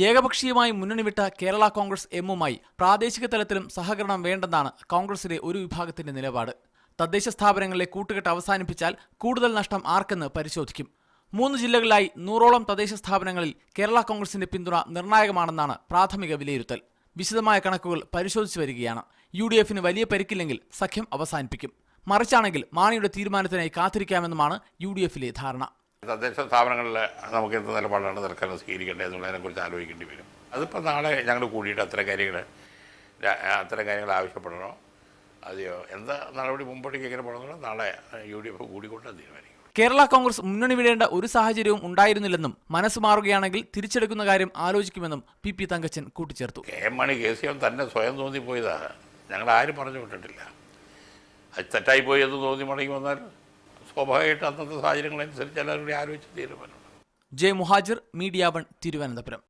ഏകപക്ഷീയമായി മുന്നണി വിട്ട കേരള കോൺഗ്രസ് എമ്മുമായി പ്രാദേശിക തലത്തിലും സഹകരണം വേണ്ടെന്നാണ് കോൺഗ്രസിലെ ഒരു വിഭാഗത്തിന്റെ നിലപാട്. തദ്ദേശ സ്ഥാപനങ്ങളിലെ കൂട്ടുകെട്ട് അവസാനിപ്പിച്ചാൽ കൂടുതൽ നഷ്ടം ആർക്കെന്ന് പരിശോധിക്കും. മൂന്ന് ജില്ലകളിലായി നൂറോളം തദ്ദേശ സ്ഥാപനങ്ങളിൽ കേരള കോൺഗ്രസിന്റെ പിന്തുണ നിർണായകമാണെന്നാണ് പ്രാഥമിക വിലയിരുത്തൽ. വിശദമായ കണക്കുകൾ പരിശോധിച്ചു വരികയാണ്. യു ഡി എഫിന് വലിയ പരിക്കില്ലെങ്കിൽ സഖ്യം അവസാനിപ്പിക്കും. മറിച്ചാണെങ്കിൽ മാണിയുടെ തീരുമാനത്തിനായി കാത്തിരിക്കാമെന്നുമാണ് യു ഡി എഫിലെ ധാരണ. തദ്ദേശ സ്ഥാപനങ്ങളിൽ നമുക്ക് എന്ത് നിലപാടാണ് തൽക്കാലം സ്വീകരിക്കേണ്ടത് എന്നുള്ളതിനെക്കുറിച്ച് ആലോചിക്കേണ്ടി വരും. അതിപ്പോൾ നാളെ ഞങ്ങൾ കൂടിയിട്ട് അത്തരം കാര്യങ്ങൾ അത്തരം കാര്യങ്ങൾ ആവശ്യപ്പെടണോ? അതെയോ? എന്താ നടപടി മുമ്പോട്ടേക്ക് എങ്ങനെ പോകണമെന്നോ നാളെ യു ഡി എഫ് കൂടിക്കൊണ്ട് തീരുമാനിക്കും. കേരള കോൺഗ്രസ് മുന്നണി വിടേണ്ട ഒരു സാഹചര്യവും ഉണ്ടായിരുന്നില്ലെന്നും മനസ്സ് മാറുകയാണെങ്കിൽ തിരിച്ചെടുക്കുന്ന കാര്യം ആലോചിക്കുമെന്നും പി പി തങ്കച്ചൻ കൂട്ടിച്ചേർത്തു. K M Mani K C M തന്നെ സ്വയം തോന്നിപ്പോയതാണ് ഞങ്ങൾ ആരും പറഞ്ഞു വിട്ടിട്ടില്ല. അത് തെറ്റായിപ്പോയി എന്ന് തോന്നി മടങ്ങി വന്നാൽ സ്വാഭാവികമായിട്ട് അന്നത്തെ സാഹചര്യങ്ങളനുസരിച്ച് എല്ലാവരും കൂടി ആലോചിച്ച് തീരുമാനം J Muhajir media one Thiruvananthapuram.